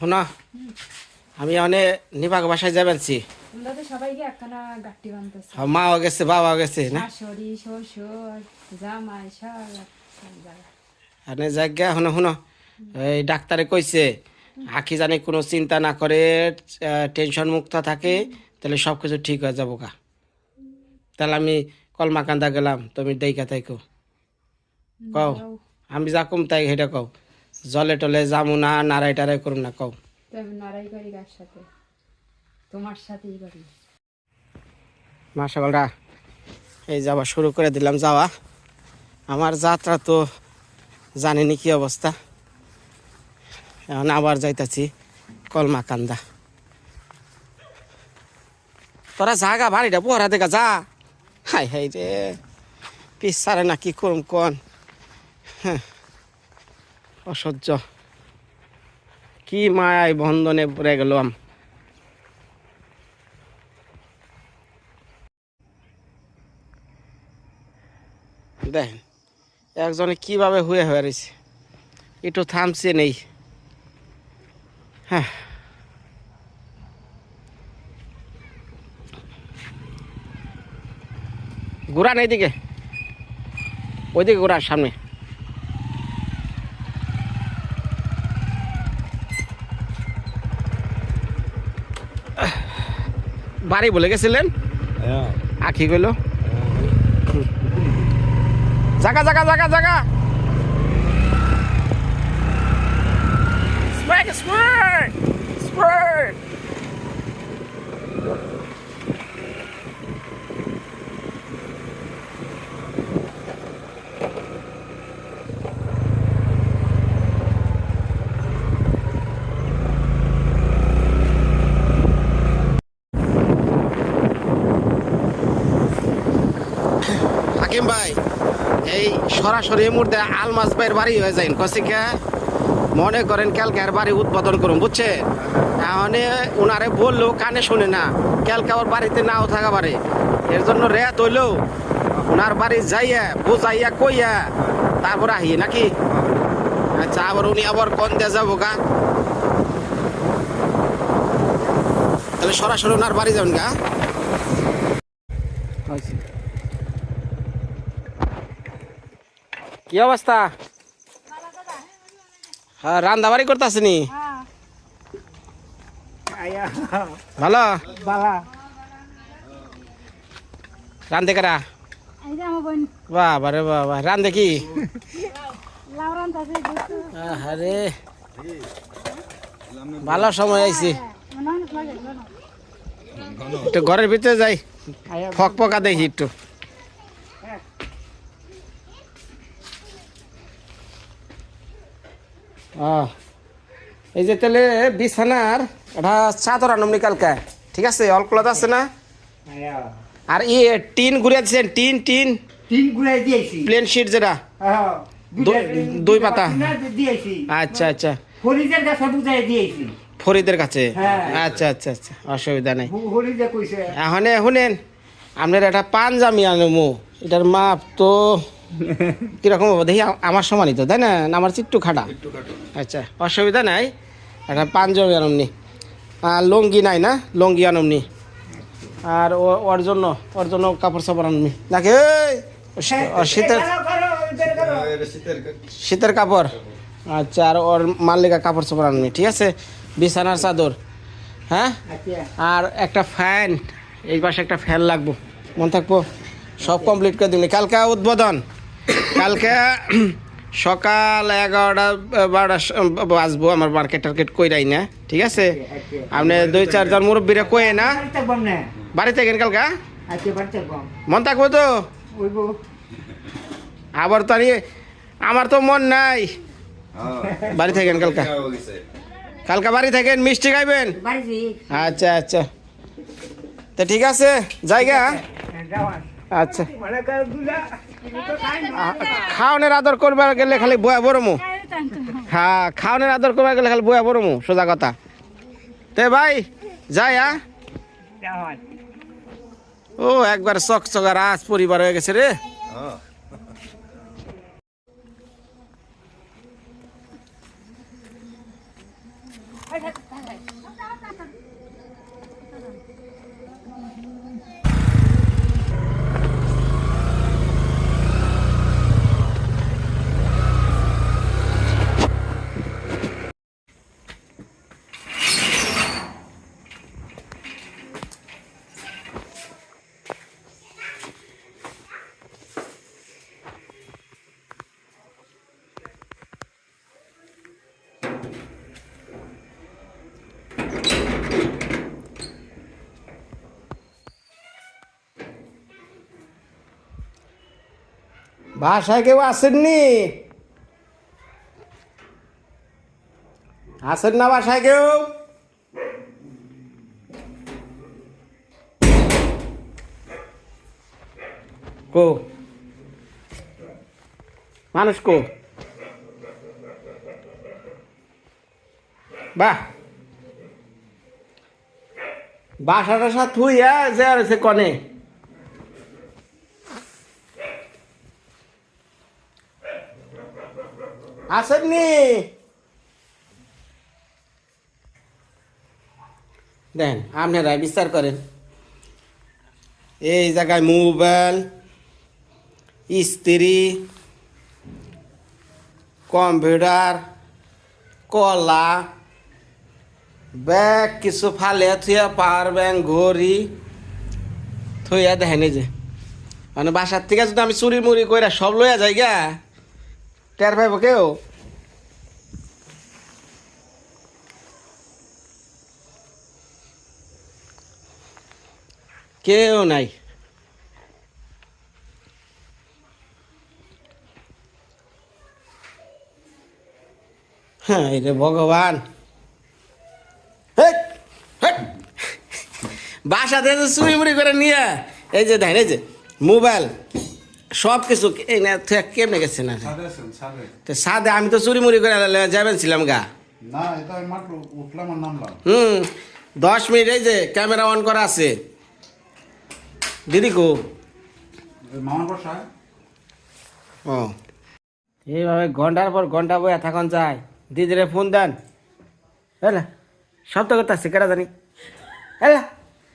শোনা আমি অনেক নিবাক বাসায় গাঠি বানতেছে। মাও গেছে বাবা গেছে না? জায়গা। শুনো শুনো এই ডাক্তারে কইছে আখি জানি কোনো চিন্তা না করে টেনশন মুক্ত থাকে তাহলে সব কিছু ঠিক হয়ে যাব কা তাহলে আমি কলমাকান্দা গেলাম তুমি দেইকা তাইকো কও আমি যা কম তাই সেটা কও। জলে টলে যামু না নাড়াই টাড়াই করুম না কও। তো করি কার সাথে? তোমার সাথেই করি। মা সকলরা এই যাওয়া শুরু করে দিলাম যাওয়া। আমার যাত্রা তো জানিনি কি অবস্থা। এখন আবার যাইতাছি কলমাকান্দা। তোরা জাগা বাড়িটা পড়া দেখা যা। হাই হাই রে। পিসারে না কি করুম কন? হ্যাঁ। অসহ্য। কি মায়ায় বন্ধনে পড়ে গেলাম। দেখেন, একজনে কীভাবে হয়ে হয়ে রয়েছে। একটু থামছে নেই। হ্যাঁ। ঘোরান এইদিকে ওইদিকে ঘোরার সামনে। বাড়ি বলে গেছিলেন? আখি গেল জাগা জাগা জাগা জাগা। স্প্রেড স্প্রেড স্প্রেড হাকিম ভাই এই সরাসরি এই মুহূর্তে আলমাস ভাইয়ের বাড়ি হয়ে যায় কসিকা মনে করেন ক্যালকার বাড়ি উদ্বোধন করুন বুঝছেন তাহলে ওনারে বললেও কানে শুনে না, ক্যালকা ওর বাড়িতে নাও থাকা পারে। এর জন্য রেত হইলেও ওনার বাড়ি যাইয়া, বুঝাইয়া, কইয়া, তারপর আহি, নাকি? আচ্ছা আবার উনি আবার কোন দিয়ে যাব গা? তাহলে সরাসরি ওনার বাড়ি যাবেন গা আচ্ছা কি অবস্থা? হ্যাঁ রান্না বাড়ি করতেছিনি ভালো? বাবা রান্ধে কারা? বাবা রে বাবা রান্ধে কি? আরে ভালো সময় আইছি। একটু ঘরের ভিতরে যাই ফক পকা দেখি একটু। এই যে তাহলে বিছানার এটা চাদর আনমনি কালকে। ঠিক আছে অল ক্লথ আছে না? আর ই টিন ঘুরে দিচ্ছেন টিন টিন? তিন গুলাই দিয়েছি। প্লেন শিট যেটা? দুই পাতা। আচ্ছা আচ্ছা। হরিদের কাছে বুঝাই দিয়েছি। ফরিদের কাছে? হ্যাঁ। আচ্ছা আচ্ছা আচ্ছা অসুবিধা নেই। এখন শুনেন আপনার একটা পাঞ্জামি আনমু। এটার মাপ তো কীরকম হবে? দেখি আমার সমানই তো তাই না? আমার একটু খাটা। আচ্ছা অসুবিধা নাই। একটা পাঞ্জাবি আনমনি। আর লঙ্গি নাই না? লঙ্গি আনমনি। আর ও- ওর জন্য ওর জন্য কাপড় সাপড় আনমি নাকি ও শীতের। শীতের কাপড়। আচ্ছা আর ওর মাল্লিকা কাপড় চাপড় আনবি ঠিক আছে? বিছানার চাদর হ্যাঁ? আচ্ছা। আর একটা ফ্যান এই পাশে একটা ফ্যান লাগবো। মনে থাকব? সব কমপ্লিট করে দিলি কালকে উদ্বোধন। কালকে সকাল এগারোটা বারোটা বাজবো আমার মার্কেট টার্কেট কইরাই না ঠিক আছে? আপনি দুই চারজন মুরব্বীরা কয়ে না। বাড়ি থাকবাম না বাড়িতে গেন কালকা মন থাকব তো? আবার তো আমি আমার তো মন নাই। বাড়ি থাকেন কালকা। কালকা বাড়ি থাকেন মিষ্টি খাইবেন? আচ্ছা আচ্ছা। তো ঠিক আছে জায়গা আচ্ছা। খাওনের আদর করবার গেলে খালি বয়া বড়মু হ্যাঁ খাওনের আদর করবার গেলে খালি বয়া বড়মু সোজা কথা। তে ভাই, যাই হ্যাঁ ও, একবার চকচকা রাজ পরিবার হয়ে গেছে রে। বাসায় কেউ আসেননি? আসেন না বাসায় কেউ? কো? মানুষ কো? বাহ। বাসাটা টাসা থুইয়া যে আর কনে? আসেননি। দেন, আপনারা বিচার করেন। এই জায়গায় মোবাইল, স্ত্রী, কম্পিউটার, কলা, ব্যাগ, কিছু ফালে থুয়া পাওয়ার ব্যাংক ঘড়ি থইয়া দেখেনি যে। মানে বাসার থেকে যদি আমি চুরি মুড়ি কইরা সব লইয়া যাই গা। টের পাইব কেউ? কেউ নাই। হ্যাঁ রে ভগবান। হেৎ, হেৎ। বাসাতে যে চুরি মুড়ি করে নিয়ে এই যে দেখেন এই যে মোবাইল। সব কিছু কেমনে গেছে না? তো সাদে আমি তো চুরি মুড়ি করে যাবেন ছিলাম গা। হুম দশ মিনিট এই যে ক্যামেরা অন করা আছে। দিদি কো ও। এইভাবে ঘণ্টার পর ঘণ্টা বই থাকুন যায়। দিদিরে ফোন দেন। হ্যাঁ সব তো করতে আসছে কেরা জানি হ্যাঁ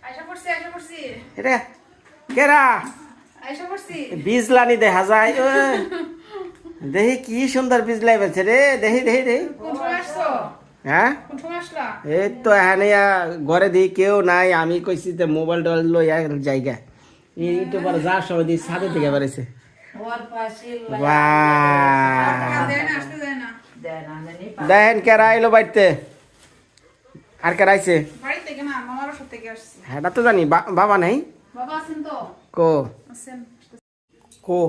আয়সা পড়ছি আয়সা পড়ছি। এটা কেরা বীজলানি দেখা যায় দেখি কি সুন্দর বীজলাই বলছে রে দেখি দেখি দেখি। কোন সময় আসছো? হ্যাঁ? কোন সময় আসলা? এই তো এখানে ঘরে দিই কেউ নাই আমি কইছি যে মোবাইল টোবাইল লই এক জায়গা। এইটা পরে যার সময় দিই ছাদে থেকে বেড়েছে দেখেন কেরা আইলো বাড়িতে। আর কেরা আইছে হ্যাঁ তো জানি বা- বাবা নেই? বাবা কো? আছেন কো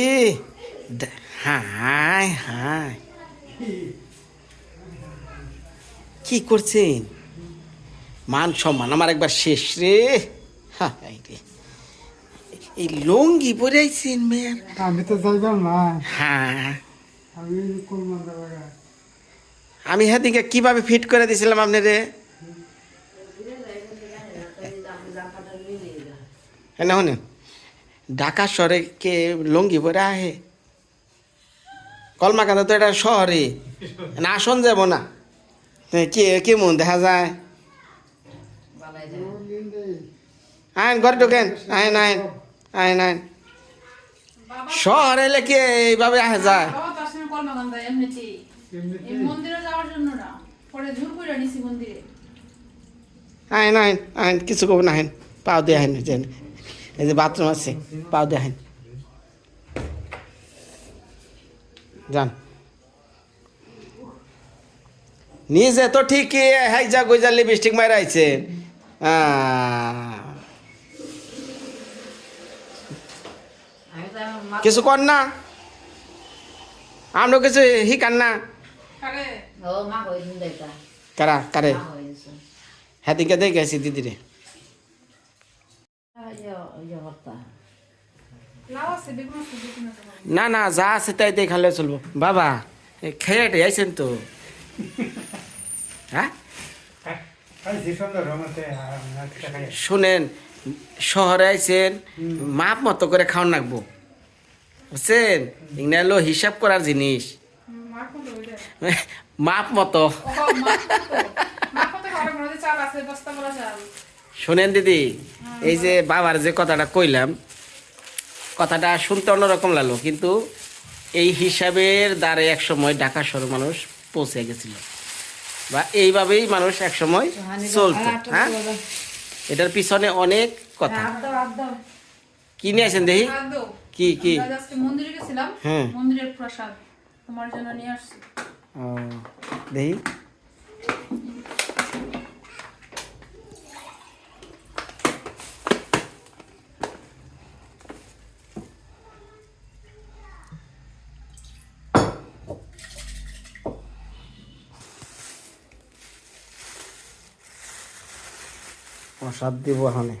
এ দে- হাই হাই কি করছেন? মান সম্মান আমার একবার শেষ রে। হাই রে। এই লঙ্গি পরে আইছেন মেয়ের আমি তো যাইবার না হ্যাঁ। আমি করব না আমি হেদিকে কীভাবে ফিট করে দিয়েছিলাম আপনি রে? হ্যাঁ না। শুনেন ঢাকা শহরে কে লঙ্গি পরে আহে? কলমাকান্দা তো এটা শহরে। না আসন যাব না। তো কে মন দেখা যায়? আইন ঘরে ঢোকেন। আইন আইন আইন আইন। শহরে এলে কে এইভাবে আহে যায় বাবা তো আসেন কলমাকান্দা এমনিতেই এই মন্দিরে যাওয়ার জন্য না পরে ঝুর করে নিছি মন্দিরে আইন আইন আইন কিছু করব না আইন। পাও দিয়ে আইন যেন। এই যে বাথরুম আছে পাও দিয়ে আইন। যান। নিজে তো ঠিকই হাইজা গুইজা লিপস্টিক মারা আইছে। কিছু কর না। আমরা কিছু শিকান না। কারে? ও মা কইদিন দেতা কারা? হ্যাঁ দিকে দেখে আসি দিদিরে না না যা আছে তাই তাই খালে চলবো। বাবা এই খেয়ে আইছেন তো। হ্যাঁ? খাই শুনেন শহরে আইছেন মাপ মতো করে খাওয়ান লাগবো। বুঝছেন? এগুলো হলো হিসাব করার জিনিস? মাপ মতো। শোনেন দিদি এই যে বাবার যে কথাটা কইলাম কথাটা শুনতে অন্যরকম লাগল কিন্তু এই হিসাবের দ্বারে এক সময় ঢাকা শহর মানুষ পৌঁছে গেছিল। বা এইভাবেই মানুষ এক সময় চলতো হ্যাঁ? এটার পিছনে অনেক কথা। কি নিয়ে আছেন দেখি? কি কি? মন্দিরে গেছিলাম হ্যাঁ। মন্দিরের প্রসাদ তোমার জন্য নিয়ে আসছি। ও, দেখি। প্রসাদ দিব এখানে।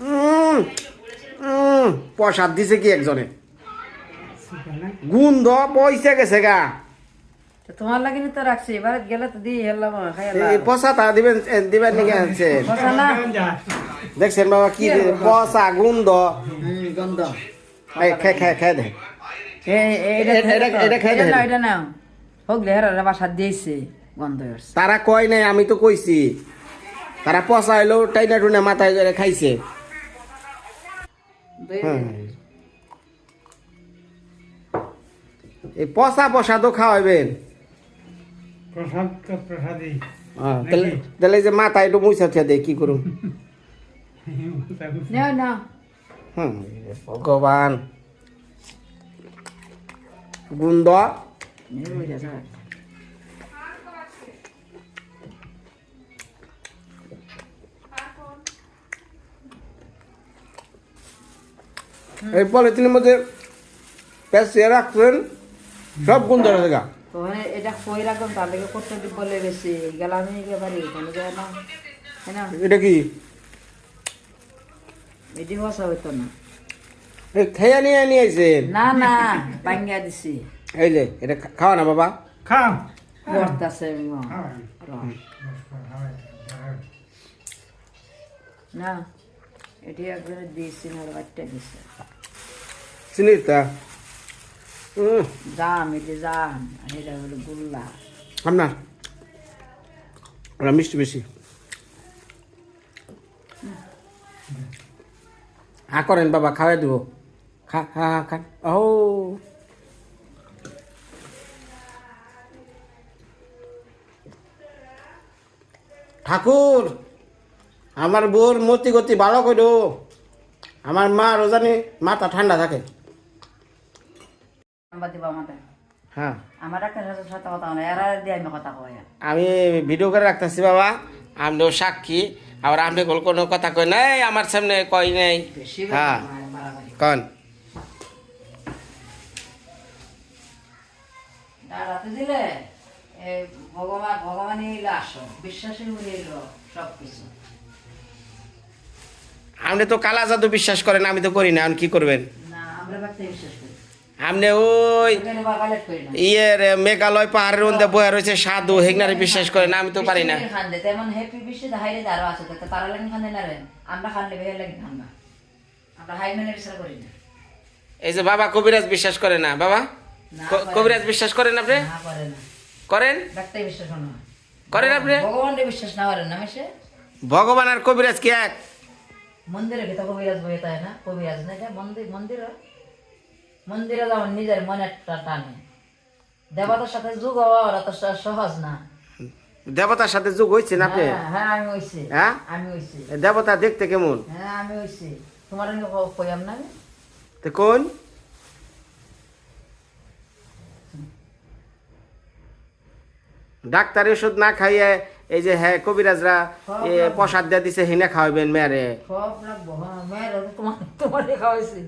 উম, উম, প্রসাদ দিছে কি একজনে? গুন্ধ পয়সা গেছে গা। তোমার লাগিনি তো রাখছি এবার গেলে তো দিয়ে হেলাম তা দিবেন দিবেন নাকি দেখছেন বাবা কি পচা গুন্ধ। খাই খাই খাই দে। তারা কয় নাই আমি তো কইছি। তারা পচা হইল টাইনা টুনা মাথায় করে খাইছে। এই পচা তো খাওয়াইবেন। প্রসাদ তো প্রসাদই। হ্যাঁ, তাহলে তাহলে যে মাথায় একটু মুছা থিয়া দে কি করুম? না না হুম, ভগবান। গুন্দ এই পলিথিনের মধ্যে পেঁচিয়ে রাখছেন সব গুন্দ রয়েছে গা মানে এটা কই রাখলাম? তার লেগে কত দিন বলে বেশি গেলাম হ্যাঁ না? এটা কি? এটি বসা হইতো না। এই খেয়ে নিয়ে নিয়েছেন না না দিছি। এই যে এটা খাওয়া না বাবা? খাও করতেছে না এটি একজনে দিয়েছি না বাচ্চা দিছে। হুম জাম এটি জাম আর এটা হলো গুল্লা। আপনার ওরা মিষ্টি বেশি হা করেন বাবা খাওয়াই দেবো। খা হা হা খান। ও ঠাকুর আমার বোর মতি গতি ভালো করো আমার মা রোজানি মাথা ঠান্ডা থাকে। হ্যাঁ আমি আমি ভিডিও করে রাখতেছি বাবা। আপনিও সাক্ষী। আবার আপনি কোন কোনো কথা কই নাই আমার সামনে কই নাই। হ্যাঁ। কন। রাতে দিলে ভগবান ভগবানই এলো আসো বিশ্বাসী উনি সব কিছু আপনি তো কালা জাদু বিশ্বাস করেন আমি তো করি না আপনি কি করবেন? না আমরা বিশ্বাস আপনি ওই করি না ইয়ের মেঘালয় পাহাড়ের মধ্যে বয়ে রয়েছে সাধু হেগনারে বিশ্বাস করেন আমি তো পারি না। না রে? এই যে বাবা কবিরাজ বিশ্বাস করে না বাবা? না, করে কবিরাজ বিশ্বাস করেন আপনি? না করে করেন? করে না। করেন আপনি? ভগবান বিশ্বাস না করেন না ভগবান আর কবিরাজ কি এক? মন্দিরে ভিতরে কবিরাজ বই তাই না? কবিরাজ না মন্দির মন্দির মন্দিরে যেমন নিজের মনে একটা টানে। দেবতার সাথে যুগ হওয়া ওরা তো স- সহজ না। দেবতার সাথে যোগ হয়েছেন আপনি? হ্যাঁ, হ্যাঁ আমি হইছি। হ্যাঁ? আমি হইছি। দেবতা দেখতে কেমন? হ্যাঁ আমি হইছি। তোমার আমি কইয়াম না? তো কোন? ডাক্তার ওষুধ না খাইয়ে এই যে হ্যাঁ কবিরাজরা এ, প্রসাদ দিয়ে দিছে হিনে খাওয়াবেন মেয়ারে। সব লাগবো। হ্যাঁ মেয়ের তোমার তোমার খাওয়াইছি।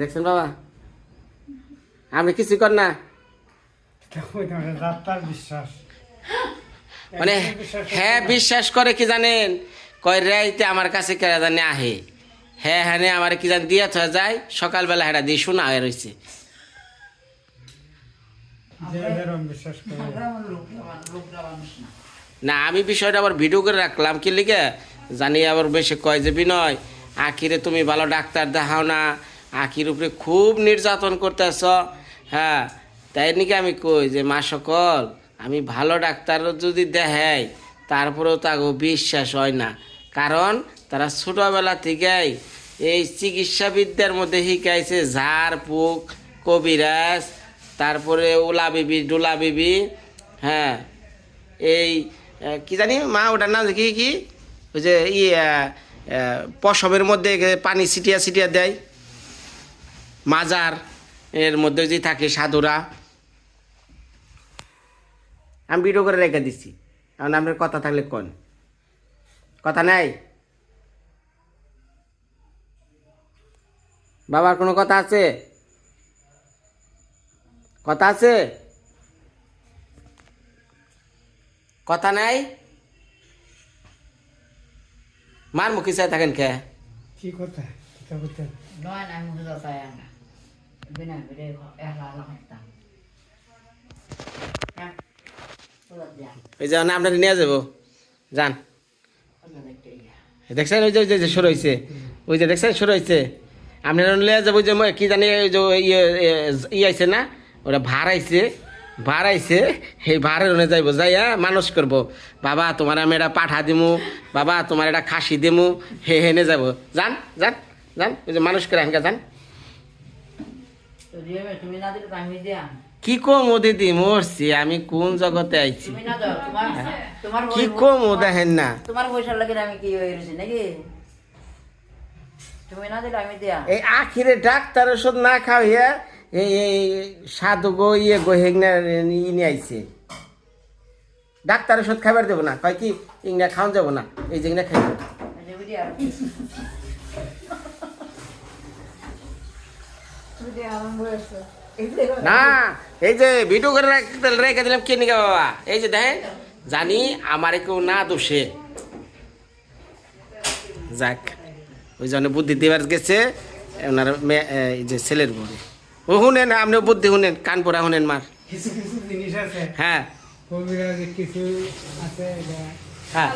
দেখছেন বাবা? আপনি কিছু কর না। মানে হ্যাঁ বিশ্বাস করে কি জানেন? কয়, রাইতে আমার কাছে কেরা জানে আহে? হ্যাঁ হ্যাঁ আমার কি জান? দিয়া থা যায় সকালবেলা হেটা দিয়ে শোনা হয়ে রয়েছে না, আমি বিষয়টা আবার ভিডিও করে রাখলাম। কি লিখে জানি আবার বেশি কয় যে বিনয়। আখিরে তুমি ভালো ডাক্তার দেখাও না। আখির উপরে খুব নির্যাতন করতেছ। হ্যাঁ তাই নাকি আমি কই যে মা সকল আমি ভালো ডাক্তার যদি দেখাই তারপরেও তাকে বিশ্বাস হয় না। কারণ তারা ছোটোবেলা থেকেই এই চিকিৎসাবিদ্যার মধ্যে শিখাইছে ঝাড় ফুক কবিরাজ তারপরে ওলা বিবি ডোলা বিবি হ্যাঁ এই কি জানি মা ওটার নাম কি কি? ওই যে ই আহ, আহ, পশমের মধ্যে পানি ছিটিয়া ছিটিয়া দেয়। মাজার, এর মধ্যে যে থাকে সাধুরা। আমি ভিডিও করে রেখে দিচ্ছি এখন আপনার কথা থাকলে কোন? কথা নাই? বাবার কোনো কথা আছে? কথা আছে? কথা নাই? মার মুখে চাই থাকেন কে? কি কথা কথা বলতে নয় না মুখে কথা না। বিনা বিরে একলা একলা হতাম হ্যাঁ ওই আপনার নিয়ে যাব। যান। ইয়া। দেখছেন ওই যে যে- যে শুরু হয়েছে ওই যে দেখছেন শুরু হয়েছে আপনার নিয়ে যাব যে মই- কি জানি ওই যে ইয়ে ই আইছে না? ওটা ভার আইছে। ভার আইছে সেই ভাড়ের ওনে যাইব যাইয়া মানুষ করব। বাবা তোমার আমি এটা পাঠা দিমু বাবা তোমার এটা খাসি দিমু হে হেনে যাব যান যান যান ওই যে মানুষ করে হানকা যান। তো দিয়ে তুমি না দিলে আমি দিয়া কি কম ও দিদি মরছি আমি কোন জগতে আইছি? তোমার কি কম ও দেখেন না। তোমার পয়সা লাগে আমি কি হয়ে নাকি? তুমি না দিলে আমি দিয়া এই আখিরে ডাক্তার ওষুধ না খাওয়াইয়া এই সাধু গো ইয়ে গো, হেগনা ই আইছে। ডাক্তার ওষুধ খাবার দেবো না। কয় কি ইংনা খাওয়ান যাব না। এই যে হয়েছে না, এই যে ভিডিও করে রাখ- দিলাম কে নিকা বাবা? এই যে দেখেন, জানি আমার কেউ না দোষে। যাক, ওই জন্য বুদ্ধি দেবার গেছে, ওনার যে ছেলের বলে ও শুনেন আপনিও বুদ্ধি শুনেন কান পড়া শুনেন মার। কিছু কিছু জিনিস আছে। হ্যাঁ। কিছু আছে হ্যাঁ।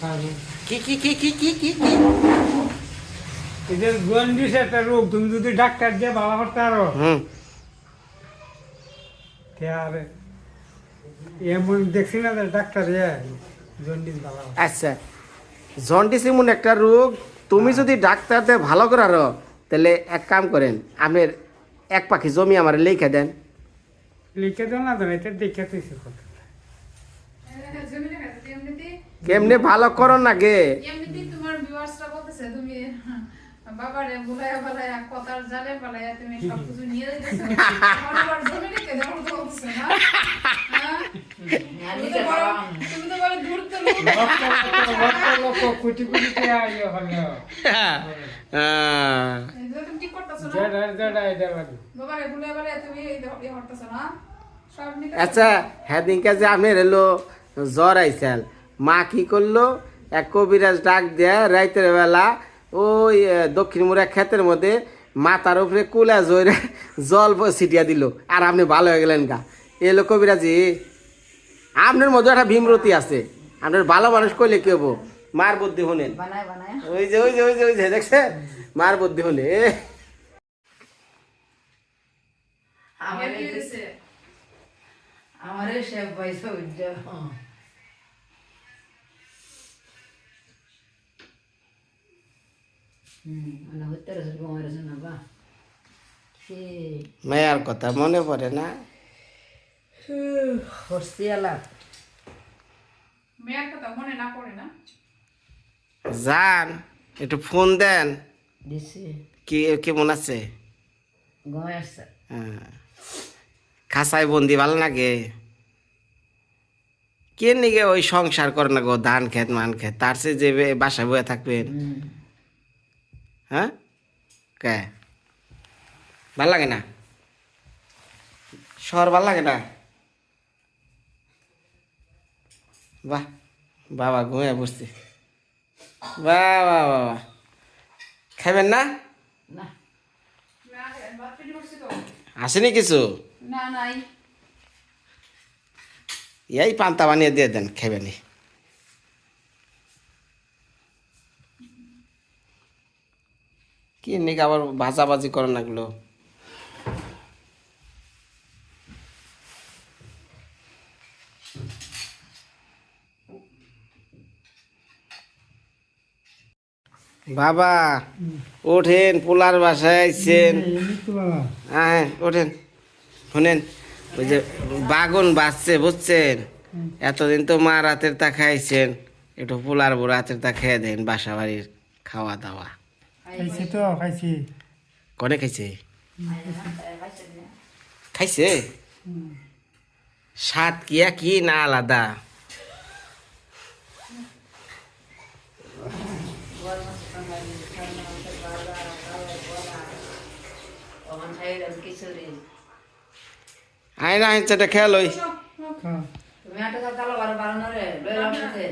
খাবে। কি কি কি কি কি কি কি? এই জন্ডিস একটা রোগ তুমি যদি ডাক্তার দিয়ে ভালো করতে পারো হুম। তে আর এমন দেখছি না ডাক্তার জন্ডিস ভালো আচ্ছা। জন্ডিস এমন একটা রোগ তুমি যদি ডাক্তারদের ভালো করারো তাহলে এক কাম করেন আপনার এক পাখি জমি আমার লিখে দেন। লিখে না এটা দেখে তুইছে কেমনে ভালো করো না গে? এমনিতে তোমার ভিউয়ার্সরা বলতেছে তুমি বাবারে বুলায়া বালায়া কথার জালে বালায়া তুমি সবকিছু নিয়ে যাইতেছো। আমার জমি লিখে দেওয়ার কথা বলতেছে না? হ্যাঁ? তুমি তো বড়- তুমি তো বড় দূর তো লোক। লক্ষ লক্ষ লক্ষ লক্ষ কোটি কোটি টাকা হলো আহ, তুমি ঠিক করতেছো না? যেটা যেটা এটা লাগে বাবারে বুলায়া বালায়া তুমি এই দেখো, না আচ্ছা হ্যাঁ দিনকে যে আপনার এলো জ্বর আইসাল। মা কি করল? এক কবিরাজ ডাক দেয় রাইতের বেলা ওই দক্ষিণ মুড়া ক্ষেতের মধ্যে মাথার উপরে কুলা জয়রে জল ছিটিয়া দিল। আর আপনি ভালো হয়ে গেলেন গা। এলো কবিরাজি আপনার মধ্যে একটা ভীমরতি আছে। আপনার ভালো মানুষ কইলে কি হব? মার বুদ্ধি বানায় ওই যে ওই যে ওই যে ওই যে দেখছে মার বুদ্ধি শুনে এ, আমার? আমার সে পয়সা উজ্জ্ব মায়ার কথা মনে পড়ে না? হস্তি আলা। মেয়ের কথা মনে না পড়ে না? যান একটু ফোন দেন। কি কেমন আছে? হ্যাঁ। খাসায় বন্দি ভালো লাগে। কে নিগে ওই সংসার করে না গো ধান খেত মান খেত? তার সে যে বাসায় বয়ে থাকবেন। হ্যাঁ? কে? ভালো লাগে না? শহর ভালো লাগে না? বাহ বাবা ঘুমিয়ে বসছি বাহ বাহ বাহ বাহ। খাবেন না? আসেনি কিছু? না এই পান্তা বানিয়ে দিয়ে দেন খেবেনি কি নাকি আবার ভাজাভাজি করে লাগল? বাবা, ওঠেন, পোলার বাসায় আইছেন। হ্যাঁ ওঠেন, শোনেন, ওই যে বাগন বাজছে, বুঝছেন? এতদিন তো মা রাতের তা খাইছেন, একটু পোলার বড় রাতের তা খেয়ে দেন বাসা বাড়ির খাওয়া দাওয়া। খাইছে তো, খাইছি। কনে খাইছে? খাইছে? স্বাদ কিয়া কি না আলাদা? আয় না সেটা খেয়ে লই খাও তুমি একটা কালো বারো বারো রে লইলাম সাথে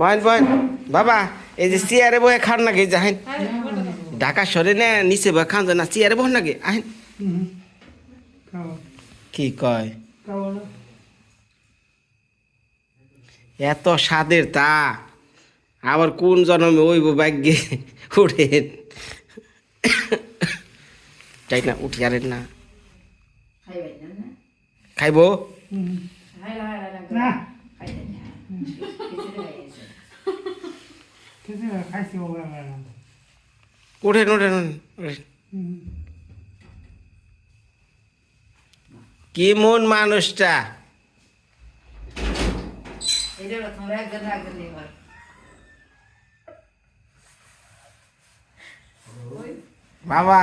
বয়েন বয়েন। বাবা, এই যে চেয়ারে বয়ে খান নাকি যাহেন ঢাকা সরে না নিচে বয়ে খান না চেয়ারে বহ নাকি আহেন। কি কয়? এত স্বাদের তা আবার কোন জন্মে ওইব ভাগ্যে উঠেন। তাই না উঠি আরেন না। খাইবো? খাইছে কিছু না, খাইছি বাবা বাবা। উঠেন উঠেন উঠেন, উঠেন। হুম। কি মন মানুষটা বাবা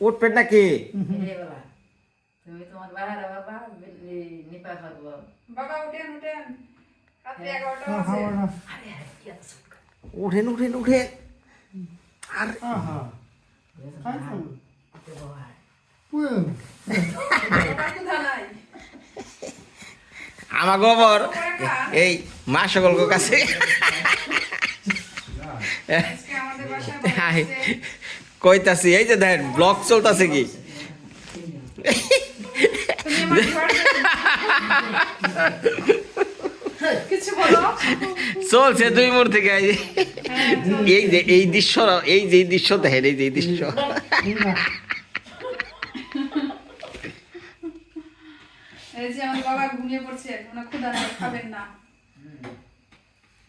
উঠবেন নাকি? তুমি তোমার বাহারা বাবা নিপা খাব বাবা উঠেন রাত্রি এগারোটা উঠেন উঠেন উঠেন। আর আমার গোবর এই মা সকল কাছে কইতাছি এই যে দেখেন ব্লগ চলতেছে কি তুমি আমার ঘর কিছু বলো? চলছে দুই মোড় থেকে এই যে- এই দৃশ্য এই যে দৃশ্য দেখেন এই যে দৃশ্য। এই যে আমার বাবা ঘুমিয়ে পড়ছে ওনার ক্ষুধা নেই খাবেন না।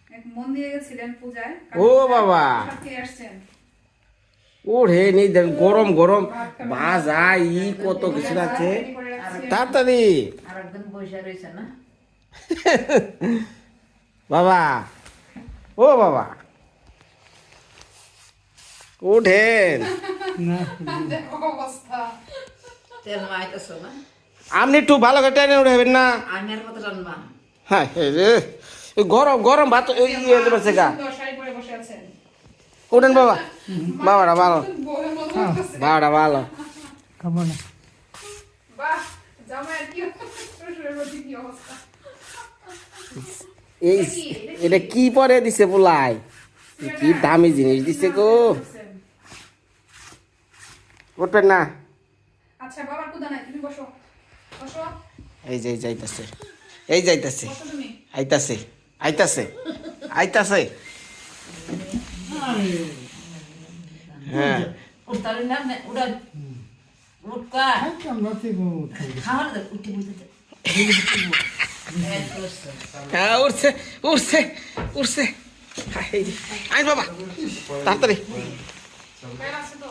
এক মন্দিরে গেছিলেন পূজায় ও বাবা। প্রসাদ আসছেন। ওরে নেই দেন গরম গরম। ভাজা ই কত কিছু আছে। তাড়াতাড়ি আর একজন বসে রয়েছে না? বাবা। ও বাবা। উঠেন না। দেখো অবস্থা তেল মাইতেছ না? আপনি একটু ভালো করে টেনে উঠেবেন না? হ্যাঁ রে গরম গরম ভাত এই ইয়ে গা উঠেন বাবা। বাবাটা ভালো। বাবাটা ভালো খাব না। বাহ জামাইয়ের কি শ্বশুরের প্রতি কি অবস্থা এই এটা কি পরে দিছে পোলাই কি দামি জিনিস দিছে গো। উঠবেন না। আচ্ছা বাবার ক্ষুধা নাই তুমি বসো। বসো। এই যে যাইতাছে এই যাইতাছে আইতাছে। আইতাছে আইতাছে হ্যাঁ। উঠকা খাইতাম না, তুই বউ খাই। খাওয়া না উঠে বুঝতে হ্যাঁ উঠছে উঠছে উঠছে এই যে, আইন বাবা তাড়াতাড়ি কয়েল আছে তো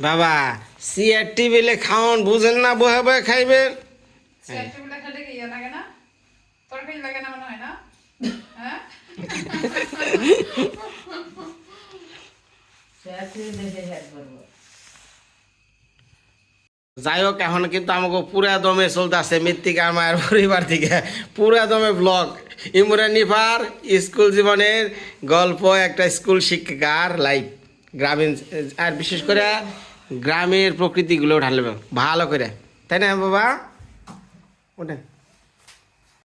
বাবা সিআর টিভিলে খাওয়ান বুঝেন না বহে বহে খাইবেন চেয়ার টেবিলে খেলে কি ইয়ে লাগে না তরকারি লাগে না মনে হয় না হ্যাঁ যাই হোক এখন কিন্তু আমাকে পুরা দমে চলতেছে মৃত্তিকা আমার পরিবার থেকে পুরা দমে ব্লগ ইমরান নিফার স্কুল জীবনের গল্প, একটা স্কুল শিক্ষিকার লাইফ গ্রামীণ, আর বিশেষ করে গ্রামের প্রকৃতিগুলো ঢালবে। ভালো করে। তাই না, বাবা? ওঠেন।